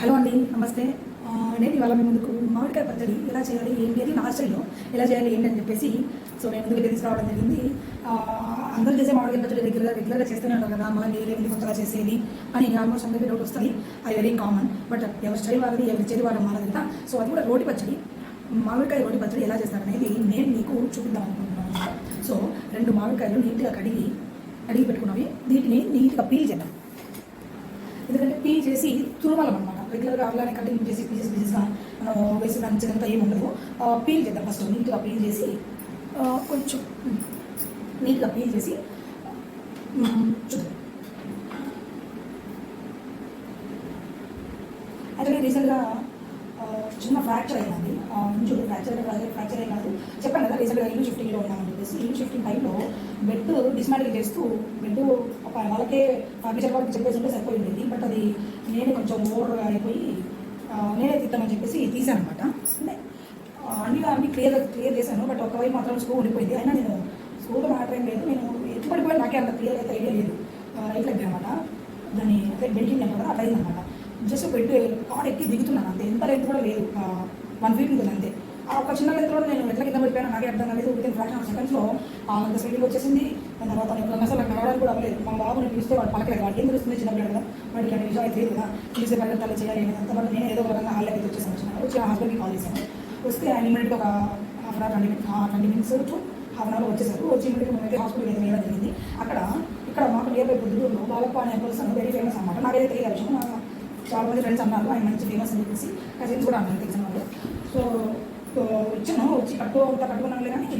Hello అండి నమస్తే. నేను ఇవాళ మీ ముందుకు మామిడికాయ పచ్చడి ఎలా చేయాలి ఏంటి అని నా ఎలా చేయాలి ఏంటి అని చెప్పేసి సో నేను ముందుకు తీసుకురావడం జరిగింది. అందరూ చేసే మామిడికాయ పచ్చడి రెగ్యులర్గా రెగ్యులర్గా చేస్తూనే ఉంటారు కదా మళ్ళీ నేను కొత్తగా చేసేది అని ఆల్మోస్ట్ అందరికీ డౌట్ వస్తుంది. అది వెరీ కామన్ బట్ ఎవరి స్టైల్ వాళ్ళది ఎవరి చేతి వాళ్ళ మారదు కదా. సో అది కూడా రోటి పచ్చడి మామిడికాయ రోటి పచ్చడి ఎలా చేస్తారనేది నేను మీకు చూపిద్దాం అనుకుంటున్నాను. సో రెండు మామిడికాయలు నీట్గా కడిగి కడిగి పెట్టుకున్నవి వీటిని నీట్గా పీల్ చేద్దాం. ఎందుకంటే పీల్ చేసి తురుమలం అనమాట రెగ్యులర్గా అలానే కటింగ్ చేసి పీసెస్ పీసెస్గా మనం వేసి దాని చిన్నత ఏమి ఉండదు. పీల్ చేద్దాం ఫస్ట్ నీట్గా పీల్ చేసి కొంచెం నీట్గా పీల్ చేసి యాక్చువల్లీ చూద్దాం. రీసెంట్గా చిన్న ఫ్రాక్చర్ అయింది ఇంచు ఫ్రాక్చర్ ఫ్రాక్చర్ అయ్యి కాదు. చెప్పాను కదా రీసెంట్గా ఇల్లు షిఫ్టింగ్లో ఉన్నామని చెప్పేసి. ఇల్లు షిఫ్టింగ్ టైంలో బెడ్ డిస్మాంటిల్ చేస్తూ బెడ్ ఒక వాళ్ళకే ఫర్నిచర్ వాళ్ళకి చెప్పేసి ఉంటే సరిపోయింది బట్ అది నేను కొంచెం ఓవర్ అయిపోయి నేనే తిద్దామని చెప్పేసి తీసాను అనమాట అంటే అన్ని అన్ని క్లియర్ క్లియర్ చేశాను. బట్ ఒకవైపు మాత్రం స్క్రూ ఉండిపోయింది. అయినా నేను స్కూల్లో మ్యాటర్ ఏం లేదు. నేను ఎటు పడిపోయి నాకే అంత క్లియర్ అయితే ఐడియా లేదు. రైట్ లెగ్ అనమాట దాన్ని అయితే బెల్టింగ్ అనమాట అట్లా అయిందనమాట జస్ట్ బెడ్ కార్ ఎక్కి దిగుతున్నాను అంతే. ఎంత లెంత్ కూడా లేదు. వన్ ఫీట్ ఉంటుంది అంతే. ఆ ఒక చిన్న లెంత్ నేను ఎట్లా కింద పడిపోయాను. నాకే అర్థం కాలేదు. వితిన్ ఫ్రాక్షన్ ఆఫ్ సెకండ్స్లో అంత స్పీడింగ్ వచ్చేసింది. దాని తర్వాత నేను అసలు నాకు నడవడానికి కూడా అవ్వలేదు. మా బాబు నేను పిలిస్తే వాడు పలకలేదు. వాడికి ఏం తెలుస్తుంది? చిన్న పిల్లలు కదా. వాడికి అన్ని విషయాలు తెలియదు కదా. పిలిస్తే పల్లె చేయాలి అంత వల్ల నేను ఏదో ఒక రకంగా హాల్లోకి వచ్చేసాను. వచ్చిన వచ్చి హస్బెండ్కి కాల్ చేశాను. వస్తే ఆయన ఇమీడియట్గా ఒక half an hour twenty minutes twenty minutes to half an hour వచ్చేసారు. వచ్చి ఇమీడియట్గా మేమైతే హాస్పిటల్కి అయితే వెళ్ళడం జరిగింది అక్కడ ఇక్కడ మాకు నియర్ బై బుద్ధుడు బాలప్ప అనే పర్సన్ వెరీ ఫేమస్ అనమాట నాకైతే తెలియదు విషయం. చాలా మంది ఫ్రెండ్స్ అన్నారు. ఆయన మంచి ఫేమస్ అని చెప్పేసి. కజిన్స్ కూడా అన్నారు. తెలిసిన వాళ్ళు. సో వచ్చాను వచ్చి కట్టు అంతా కట్టుకున్నాను కానీ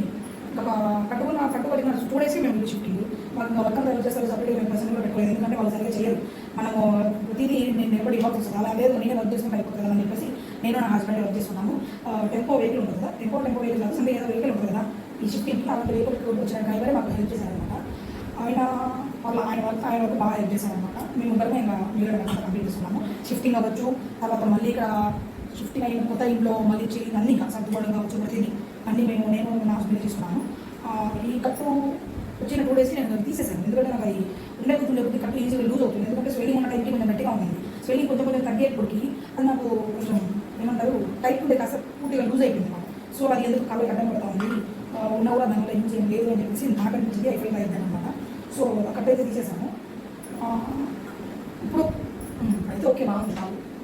ఒక కట్టుకున్న కట్టుబడిన టూ డేస్ మేము ఇల్లు మాకు వర్క్ అంతా వచ్చేసరికి సపరేట్ మేము పర్సెంట్ కూడా పెట్టుకోలేదు. ఎందుకంటే వాళ్ళు సరిగ్గా చేయరు. మనము ప్రతిదీ నేను ఎప్పుడు ఇవ్వాల్సి వస్తుంది అలా లేదు నేనే వర్క్ చేసుకుంటే అయిపోతుంది కదా అని చెప్పేసి నేను నా హస్బెండ్ వర్క్ చేస్తున్నాము టెంపో వెహికల్ ఉంటుంది కదా. టెంపో టెంపో వెహికల్ కాదు. సండే ఏదో వెహికల్ ఉంటుంది కదా. ఈ షిఫ్టింగ్కి అలాంటి వెహికల్ వచ్చిన డ్రైవరే మాకు హెల్ప్ చేశారనమాట ఆయన వాళ్ళ ఆయన వర్క్ ఆయన వర్క్ బాగా హెల్ప్ చేశారనమాట మేము ఇద్దరు ఇంకా మీరు కంప్లీట్ చేస్తున్నాము షిఫ్టింగ్ అవ్వచ్చు. తర్వాత మళ్ళీ ఇక్కడ షిఫ్టింగ్ అయిన కొత్త ఇంట్లో మళ్ళీ చేయి అన్నీ ఇంకా సర్దుకోవడం కావచ్చు ప్రతిదీ అన్నీ మేము నేను నా హస్బెండ్ చేసుకున్నాను ఈ కట్టు వచ్చిన టూ డేస్ నేను తీసేసాను ఎందుకంటే నాకు అది ఉండే కొద్ది కొద్ది కట్టు ఈజీగా లూజ్ అవుతుంది. ఎందుకంటే స్వెల్లింగ్ ఉన్న టైంకి కొంచెం గట్టిగా ఉంది. స్వెల్లింగ్ కొంచెం కొంచెం తగ్గేప్పటికి అది నాకు కొంచెం ఏమంటారు టైట్ ఉండే కాస్త పూర్తిగా లూజ్ అయిపోయింది సో అది ఎందుకు కాళ్ళు గడ్డం పడతా ఉంది? ఆ, ఉన్నా కూడా దానివల్ల యూజ్ ఏం లేదు అని చెప్పేసి నాకు అనిపించింది అయిపోయింది అయిందనమాట సో కట్ కట్టు అయితే తీసేసాను ఆ, ఇప్పుడు ఉమ్, అయితే ఓకే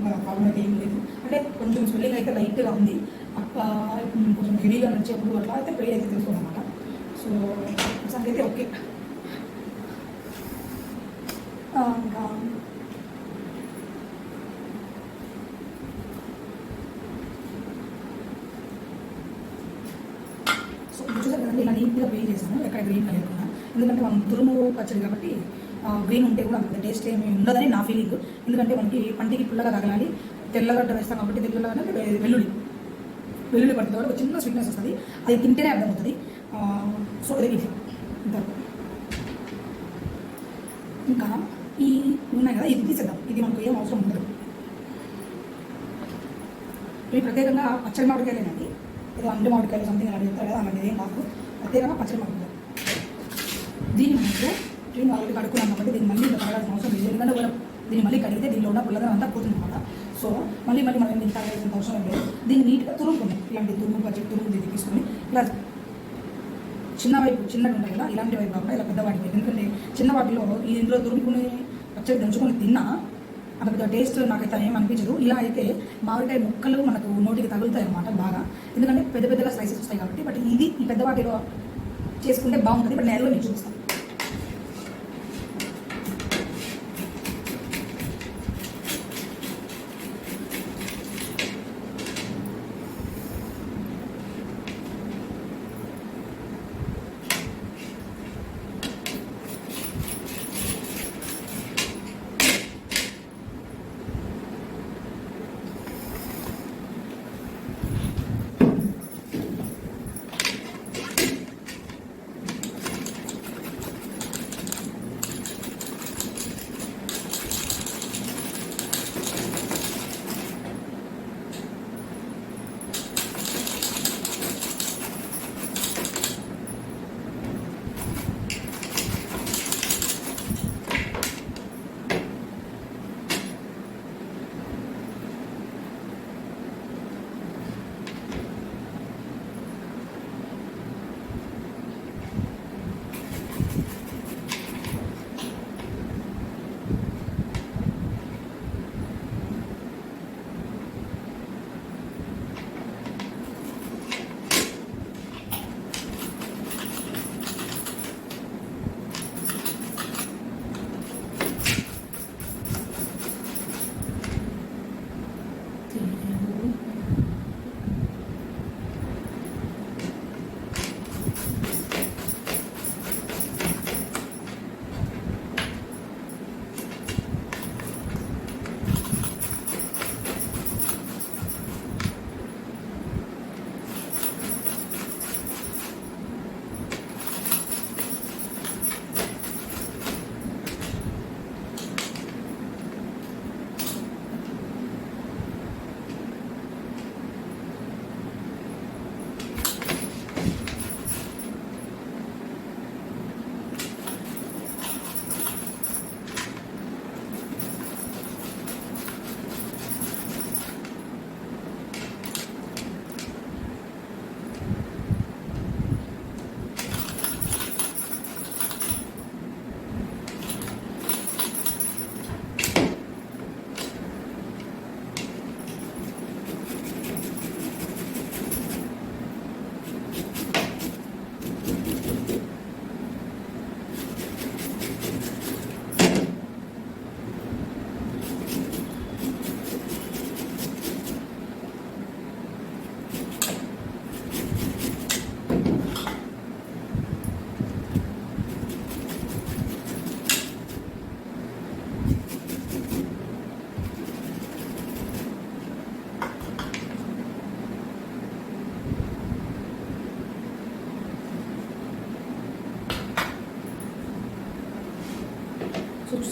బాగుంది కాదు ఏం లేదు. అంటే కొంచెం స్వెల్లింగ్ అయితే లైట్గా ఉంది. కొంచెం హెవీగా నడిచేప్పుడు అట్లా అయితే ప్రేర్ అయితే తెలుసుకోండి అనమాట సో ప్రస్తుతానికి అయితే ఓకే. ఇంకా సో చూసారు కదండి ఇలా నీట్గా పే చేశాను. ఎక్కడ గ్రీన్ లేకుండా ఎందుకంటే మనం తురుము పచ్చడి కాబట్టి గ్రీన్ ఉంటే కూడా అంత టేస్ట్ ఏమి ఉండదని నా ఫీలింగ్ ఎందుకంటే మనకి పంటికి పుల్లగా తగలాలి తెల్లగడ్డ వేస్తాం కాబట్టి తెల్లగా వెల్లుల్లి వెల్లుల్లి పడుతుంది కూడా చిన్న స్వీట్నెస్ వస్తుంది. అది తింటేనే అర్థమవుతుంది. సో అదే ఇది. ఇంకా ఈ ఉన్నాయి కదా ఇది తీసేద్దాం. ఇది మనకు ఏం అవసరం ఉండదు. ఇవి ప్రత్యేకంగా పచ్చడి మామిడికాయలేనండి ఏదో అండి మామిడికాయలు సంథింగ్ అడిగితే చెప్తారు కదా అలాంటిది ఏం కాదు. ప్రత్యేకంగా పచ్చడి మామిడికాయలు. దీని ముందు క్లీన్ ఆల్రెడీ కడుక్కున్నాం కాబట్టి దీన్ని మళ్ళీ ఇంకా కడగాల్సిన అవసరం లేదు. ఎందుకంటే మనం దీన్ని మళ్ళీ కడిగితే దీనిలో ఉన్న పుల్లగా అంతా పోతుంది అనమాట సో మళ్ళీ మళ్ళీ మనం దీన్ని కడగాల్సిన అవసరం లేదు. దీన్ని నీట్గా తురుముకుందాం ఇలాంటి తురుము పచ్చడి తురుము దీన్ని తీసుకొని ఇలా చిన్న వైపు చిన్నగా ఉంటాయి కదా ఇలాంటి వైపు కాకుండా ఇలా పెద్దవాటి వైపు. ఎందుకంటే చిన్న వాటిలో ఈ ఇంట్లో తురుముకుని పచ్చడి దంచుకొని తిన్నా అంత పెద్ద టేస్ట్ నాకైతే ఏం అనిపించదు. ఇలా అయితే మామిడికాయ ముక్కలు మనకు నోటికి తగులుతాయి అనమాట బాగా. ఎందుకంటే పెద్ద పెద్దగా స్లైసెస్ వస్తాయి కాబట్టి బట్ ఇది ఈ పెద్ద వాటిలో చేసుకుంటే బాగుంటుంది. బట్ నేను మీకు చూపిస్తాను.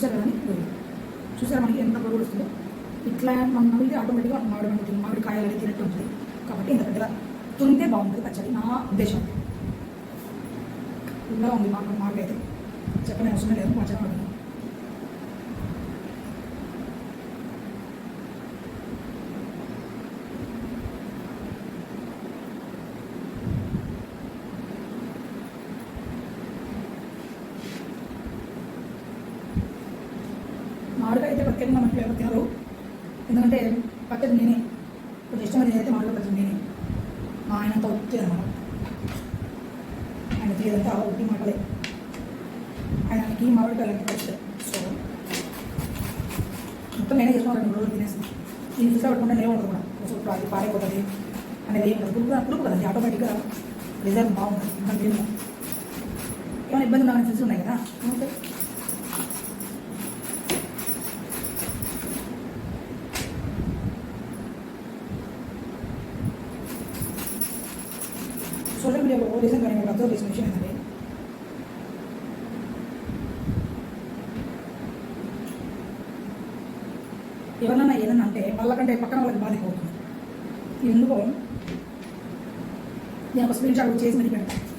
చూసారా కానీ చూసారా మనకి ఎంత పొడి వస్తుందో? ఇట్లా మనం నమిలితే ఆటోమేటిక్గా మామిడి పండు మామిడి కాయలు అనేది తినట్టు ఉంటుంది. కాబట్టి ఇంత పెద్దగా తురిమితే బాగుంటుంది పచ్చడి. నా ఉద్దేశం. ఇలా ఉంది మాకు అయితే చెప్పని అవసరం లేదు. మా చెప్పండి మామిడికాయ అయితే ప్రత్యేకంగా మనకి ఎవరు తినరు ఎందుకంటే పచ్చడి నేనే కొంచెం మాటలు నేనైతే మామిడికాయ మా ఆయనంతా ఒట్టి అనమాట ఆయన తీరంతా ఒట్టి మాటలే. ఆయనకి మామిడికాయలు అంటే పచ్చడి సో మొత్తం నేనే చేసుకున్నాను రెండు రోజులు తినేసి. నేను చూసా పెట్టుకుంటే నేను ఉండదు కూడా సో ఇప్పుడు అది పారైపోతుంది అనేది ఏం ఉండదు గ్రూప్ గ్రూప్ కదండి ఆటోమేటిక్గా రిజల్ట్ బాగుంటుంది. ఇంకా ఏమైనా ఇబ్బంది ఉన్నాయని తెలిసి ఉన్నాయి కదా? ఓకే సోషల్ మీడియాలో రీసెంట్గా నేను అబ్జర్వ్ చేసిన ఎవరన్నా ఏదన్నా అంటే వాళ్ళకంటే పక్కన వాళ్ళకి బాధ ఎక్కువ ఎందుకో నేను ఒక స్క్రీన్ షాట్ చేసి మరి పెడతాను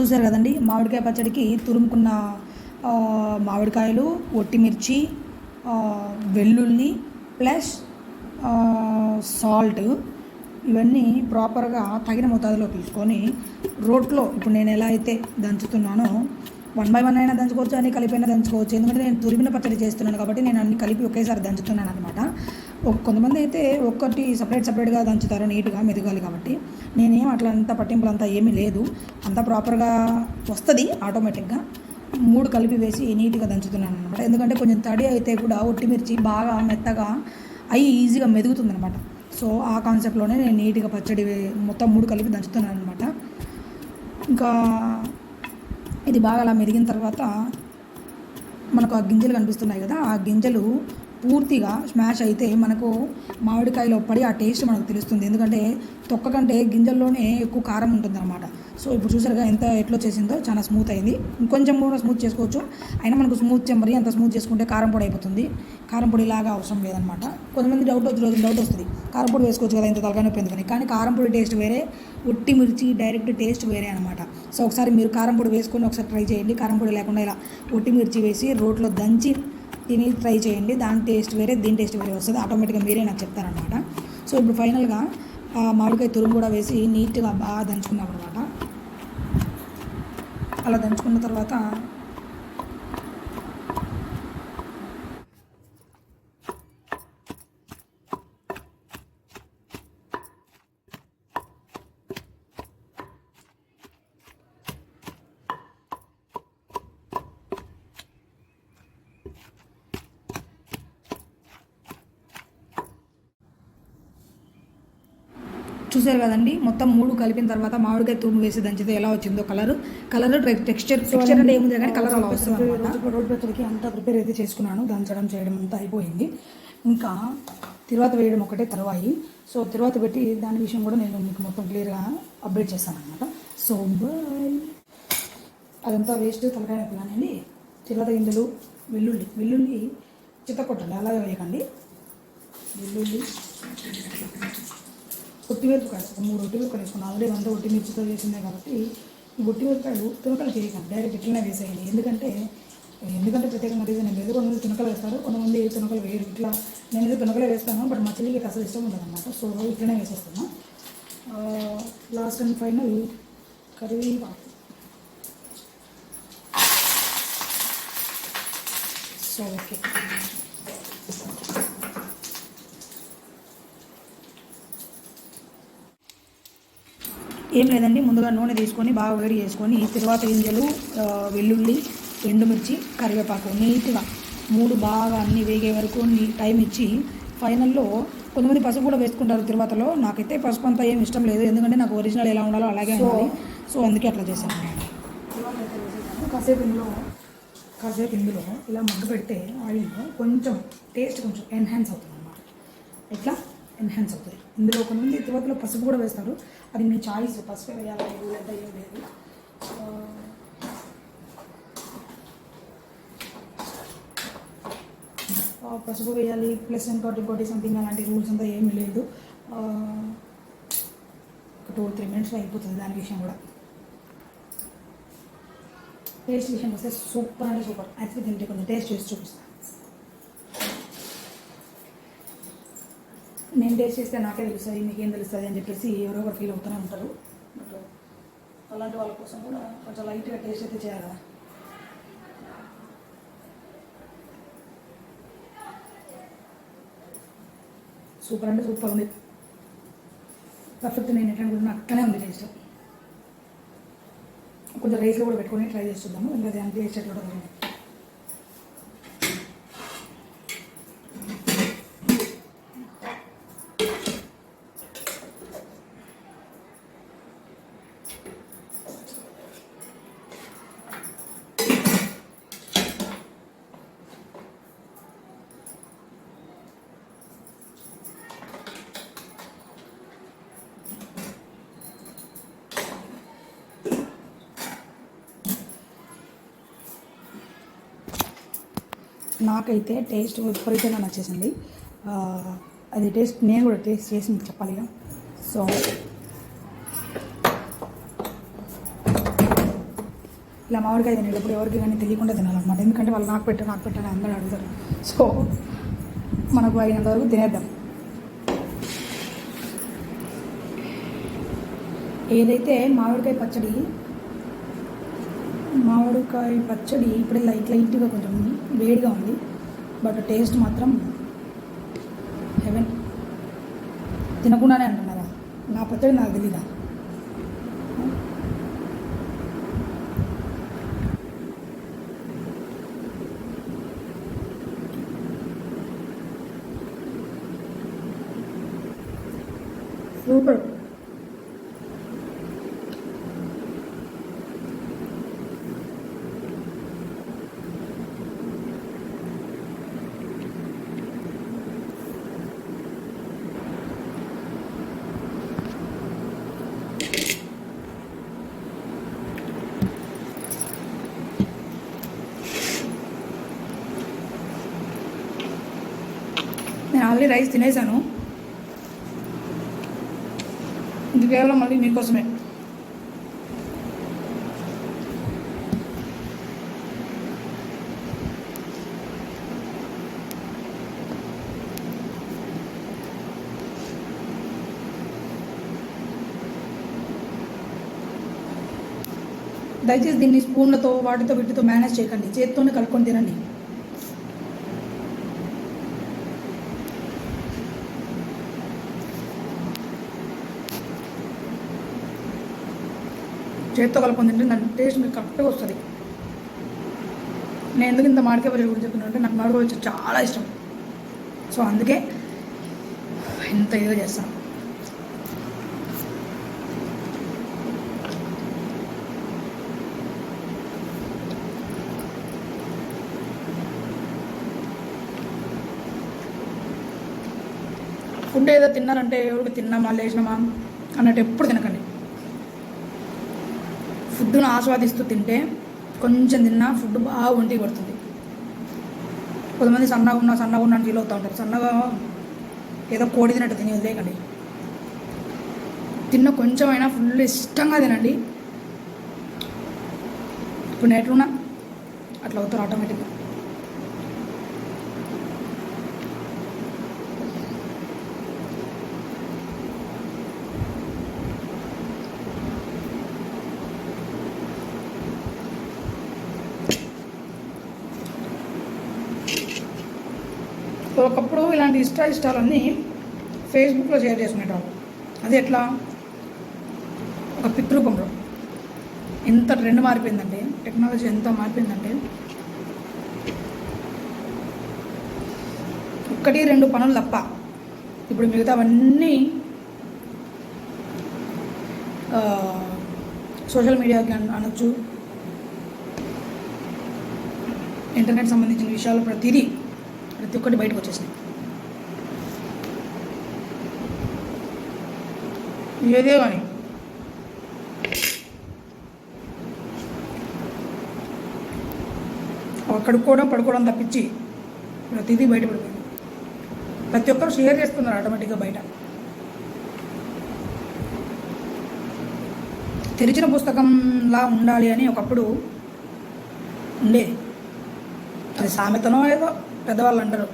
చూశారు కదండి మామిడికాయ పచ్చడికి తురుముకున్న మామిడికాయలు ఒట్టిమిర్చి వెల్లుల్లి ప్లస్ సాల్ట్ ఇవన్నీ ప్రాపర్గా తగిన మోతాదులో తీసుకొని రోట్లో ఇప్పుడు నేను ఎలా అయితే దంచుతున్నానో వన్ బై వన్ అయినా దంచుకోవచ్చు అని కలిపైనా దంచుకోవచ్చు. ఎందుకంటే నేను తురిమిన పచ్చడి చేస్తున్నాను కాబట్టి నేను అన్ని కలిపి ఒకేసారి దంచుతున్నాను అనమాట కొంతమంది అయితే ఒక్కటి సపరేట్ సపరేట్గా దంచుతారు నీట్గా మెదగాలి కాబట్టి. నేనేం అట్లా అంత పట్టింపులు అంతా ఏమీ లేదు. అంతా ప్రాపర్గా వస్తుంది ఆటోమేటిక్గా. మూడు కలిపి వేసి నీట్గా దంచుతున్నాను అనమాట ఎందుకంటే కొంచెం తడి అయితే కూడా ఒట్టిమిర్చి బాగా మెత్తగా అయి ఈజీగా మెదుగుతుంది అనమాట సో ఆ కాన్సెప్ట్లోనే నేను నీట్గా పచ్చడి మొత్తం మూడు కలిపి దంచుతున్నాను అనమాట ఇంకా ఇది బాగా అలా మెదిగిన తర్వాత మనకు ఆ గింజలు కనిపిస్తున్నాయి కదా ఆ గింజలు పూర్తిగా స్మాష్ అయితే మనకు మామిడికాయలో పడి ఆ టేస్ట్ మనకు తెలుస్తుంది. ఎందుకంటే తొక్క కంటే గింజల్లోనే ఎక్కువ కారం ఉంటుందన్నమాట. సో ఇప్పుడు చూసారుగా ఎంత ఎట్లా చేసిందో చాలా స్మూత్ అయింది. ఇంకొంచెం కూడా స్మూత్ చేసుకోవచ్చు. అయినా మనకు స్మూత్ చెంబరి అంత స్మూత్ చేసుకుంటే కారం పొడి అయిపోతుంది. కారం పొడి లాగా అవసరం లేదనమాట కొంతమంది డౌట్ వచ్చి రోజు డౌట్ వస్తుంది. కారం పొడి వేసుకోవచ్చు కదా ఇంత తలకాయ నొప్పి ఎందుకని? కానీ కారం పొడి టేస్ట్ వేరే ఉట్టి మిర్చి డైరెక్ట్ టేస్ట్ వేరే అనమాట సో ఒకసారి మీరు కారం పొడి వేసుకొని ఒకసారి ట్రై చేయండి. కారం పొడి లేకుండా ఇలా ఉట్టి మిర్చి వేసి రోట్లో దంచి తిని ట్రై చేయండి. దాని టేస్ట్ వేరే దీని టేస్ట్ వేరే వస్తుంది. ఆటోమేటిక్గా మీరే నాకు చెప్తారనమాట సో ఇప్పుడు ఫైనల్గా మామిడికాయ తురుము కూడా వేసి నీట్గా బాగా దంచుకున్నాం అనమాట అలా దంచుకున్న తర్వాత చూసారు కదండి మొత్తం మూడు కలిపిన తర్వాత మామిడికాయ తురుము వేసి దంచితే ఎలా వచ్చిందో కలర్. కలర్ టెక్స్చర్ టెక్స్చర్ అంటే ఏముంది కానీ కలర్ అలా వస్తుంది రోడ్ అంతా ప్రిపేర్ అయితే చేసుకున్నాను దంచడం చేయడం అంతా అయిపోయింది. ఇంకా తిరువాత వేయడం ఒకటే తర్వాయి. సో తిరువాత పెట్టి దాని విషయం కూడా నేను మీకు మొత్తం క్లియర్గా అప్డేట్ చేస్తాను అనమాట సో బాయ్ అదంతా వేస్ట్ తలకాయ నొప్పి తిరువాత గింజలు వెల్లుల్లి వెల్లుల్లి చిత్తకొట్టండి అలాగే వేయకండి. వెల్లుల్లి ఒట్టిమిరపకాయలు ఒక మూడు ఒట్టిమిరపకాయలు వేసుకున్నాను ఆల్రెడీ వంద ఒట్టిమిర్చితో వేసిందే కాబట్టి ఈ ఒట్టిమిరపకాయలు తునకలు చేయకండి. డైరెక్ట్ ఇట్లనే వేసేయండి. ఎందుకంటే ఎందుకంటే ప్రత్యేకంగా రీజన్ ఏం లేదు. కొంతమంది తునకలు వేస్తారు కొంతమంది తునకలు వేయరు. ఇట్లా నేను నేనైతే తునకలే వేస్తాను బట్ మా చెల్లికి అసలు ఇష్టం ఉండదన్నమాట. సో ఇట్లనే వేసేస్తాను లాస్ట్ అండ్ ఫైనల్ కరివేపాకు. సో ఓకే ఏం లేదండి ముందుగా నూనె తీసుకొని బాగా వేడి చేసుకొని తిరువాత గింజలు వెల్లుల్లి ఎండుమిర్చి కరివేపాకు నీట్గా మూడు బాగా అన్ని వేగే వరకు నీ టైం ఇచ్చి ఫైనల్లో కొంతమంది పసుపు కూడా వేసుకుంటారు తిరువాతలో. నాకైతే పసుపు అంతా ఏం ఇష్టం లేదు ఎందుకంటే నాకు ఒరిజినల్ ఎలా ఉండాలో అలాగే ఉండాలి. సో అందుకే అట్లా చేశాను. కాసేపు ఇందులో కాసేపు ఇందులో ఇలా మగ్గు పెడితే ఆయిల్లో కొంచెం టేస్ట్ కొంచెం ఎన్హాన్స్ అవుతుంది అన్నమాట ఎట్లా? ఎన్హాన్స్ అవుతుంది ఇందులో కొంతమంది తిరుపతిలో పసుపు కూడా వేస్తారు. అది మీ చాయిస్ పసుపు వేయాలి లేదా ఏం లేదు. పసుపు వేయాలి ప్లస్ ఇంకోటి ఇంకోటి సంథింగ్ అలాంటి రూల్స్ అంతా ఏమీ లేదు. ఒక టూ త్రీ మినిట్స్లో అయిపోతుంది దాని విషయం కూడా. టేస్ట్ విషయం వస్తే సూపర్ అంటే సూపర్ యాక్చువల్లీ తింటే కొంచెం టేస్ట్ చేసి చూపిస్తాను నేను టేస్ట్ చేస్తే నాకే తెలుస్తుంది మీకేం తెలుస్తుంది అని చెప్పేసి ఎవరో ఒకరు ఫీల్ అవుతూనే ఉంటారు. బట్ అలాంటి వాళ్ళ కోసం కూడా కొంచెం లైట్గా టేస్ట్ అయితే చేయాలి కదా. సూపర్ అంటే సూపర్ ఉంది. పర్ఫెక్ట్ నేను ఎట్లా అనుకుంటున్నా అక్కనే ఉంది టేస్ట్ కొంచెం రైస్లో కూడా పెట్టుకొని ట్రై చేస్తున్నాము ఇంకా దాని టేస్ట్ ఎట్లా ఉంటుంది నాకైతే టేస్ట్ విపరీతంగా నచ్చేసింది అది టేస్ట్ నేను కూడా టేస్ట్ చేసి మీకు చెప్పాలి కదా సో ఇలా మామిడికాయ తినేటప్పుడు ఎవరికి కానీ తెలియకుండా తినాలన్నమాట. ఎందుకంటే వాళ్ళు నాకు పెట్టారు నాకు పెట్టని అందరూ అడుగుతారు. సో మనకు అయినంత వరకు తినేద్దాం. ఏదైతే మామిడికాయ పచ్చడి మామిడికాయ పచ్చడి ఇప్పుడే లైట్ లైట్గా కొంచెం వేడిగా ఉంది. బట్ టేస్ట్ మాత్రం హెవెన్. తినకుండానే అంటున్నారా? నా పచ్చడి నాకు తెలీదా సూపర్ నేను ఆల్రెడీ రైస్ తినేసాను ఇది కేవలం మళ్ళీ మీకోసమే దయచేసి దీన్ని స్పూన్లతో వాటితో వీటితో మేనేజ్ చేయకండి. చేత్తోనే కలుపుకొని తినండి. చేత్తో కలుపుకొని తింటే దాని టేస్ట్ మీకు కరెక్ట్గా వస్తుంది. నేను ఎందుకు ఇంత మామిడికాయ పచ్చడి గురించి చెప్తున్నా నాకు మామిడికాయ పచ్చడి చాలా ఇష్టం. సో అందుకే ఇంత ఇదిగా చేస్తాను ఫుడ్ ఏదో తిన్నారంటే ఎవరికి తిన్నామా లేచినామా అన్నట్టు ఎప్పుడు తినకండి. ఫుడ్ను ఆస్వాదిస్తూ తింటే కొంచెం తిన్నా ఫుడ్ బాగా ఒంటికి పడుతుంది. కొంతమంది సన్నగా ఉన్నా సన్నగా ఉన్నా ఫీల్ అవుతూ ఉంటారు. సన్నగా ఏదో కోడి తినట్టు తిని వదిలేయకండి. తిన్న కొంచెమైనా ఫుల్ ఇష్టంగా తినండి. ఇప్పుడు నేను అట్లా అవుతారు ఆటోమేటిక్గా ఒకప్పుడు ఇలాంటి ఇష్ట ఇష్టాలన్నీ ఫేస్బుక్లో షేర్ చేసుకునేటవాళ్ళు అది ఎట్లా? ఒక పితృపంలో ఎంత ట్రెండ్ మారిపోయిందంటే టెక్నాలజీ ఎంత మారిపోయిందంటే ఒక్కటి రెండు పనులు తప్ప ఇప్పుడు మిగతావన్నీ సోషల్ మీడియాకి అనొచ్చు. ఇంటర్నెట్ సంబంధించిన విషయాలు ప్రతిదీ ప్రతి ఒక్కటి బయటకు వచ్చేసినాయి. ఏదేమని కడుక్కోవడం పడుకోవడం తప్పించి ప్రతిదీ బయటపడిపోయింది. ప్రతి ఒక్కరు షేర్ చేస్తున్నారు ఆటోమేటిక్గా బయట. తెరిచిన పుస్తకంలా ఉండాలి అని ఒకప్పుడు ఉండేది అది సామెతనో ఏదో పెద్దవాళ్ళు అంటారు.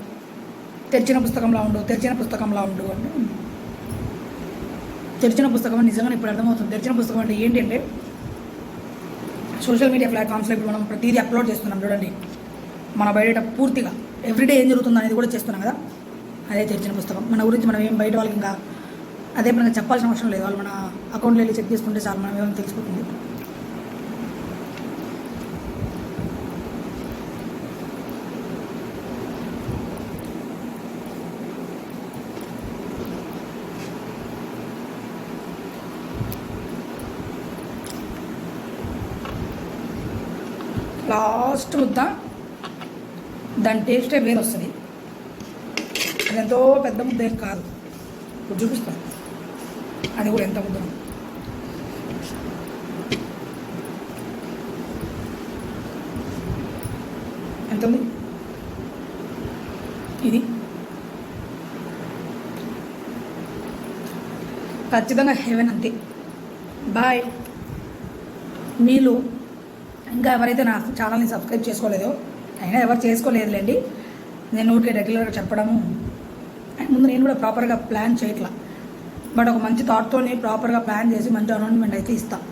తెరిచిన పుస్తకంలా ఉండు తెరిచిన పుస్తకంలా ఉండు అంటే. తెరిచిన పుస్తకం అని నిజంగా ఇప్పుడు అర్థమవుతుంది. తెరిచిన పుస్తకం అంటే ఏంటంటే సోషల్ మీడియా ప్లాట్ఫామ్స్లో ఇప్పుడు మనం ప్రతిదీ అప్లోడ్ చేస్తున్నాం చూడండి. మన బయట పూర్తిగా ఎవ్రీడే ఏం జరుగుతుంది అనేది కూడా చేస్తున్నాం కదా? అదే తెరిచిన పుస్తకం. మన గురించి మనం ఏం బయట వాళ్ళకి ఇంకా అదే మనకి చెప్పాల్సిన అవసరం లేదు. వాళ్ళు మన అకౌంట్లో వెళ్ళి చెక్ చేసుకుంటే చాలు మనం ఏమైనా తెలిసిపోతుంది. ఫస్ట్ ముద్ద దాని టేస్టే వేరు వస్తుంది. అది ఎంతో పెద్ద ముద్ద ఏం కాదు. ఇప్పుడు చూపిస్తాను అది కూడా ఎంత ముద్ద? ఎంత ఉంది? ఇది. ఖచ్చితంగా హెవెన్ అంతే. బాయ్. మీలో ఇంకా ఎవరైతే నా ఛానల్ని సబ్స్క్రైబ్ చేసుకోలేదో అయినా ఎవరు చేసుకోలేదులేండి. నేను ఊరికే రెగ్యులర్గా చెప్పడము. అండ్ ముందు నేను కూడా ప్రాపర్గా ప్లాన్ చేయట్లా. బట్ ఒక మంచి థాట్తోని ప్రాపర్గా ప్లాన్ చేసి మంచి అనౌన్స్మెంట్ అయితే ఇస్తాను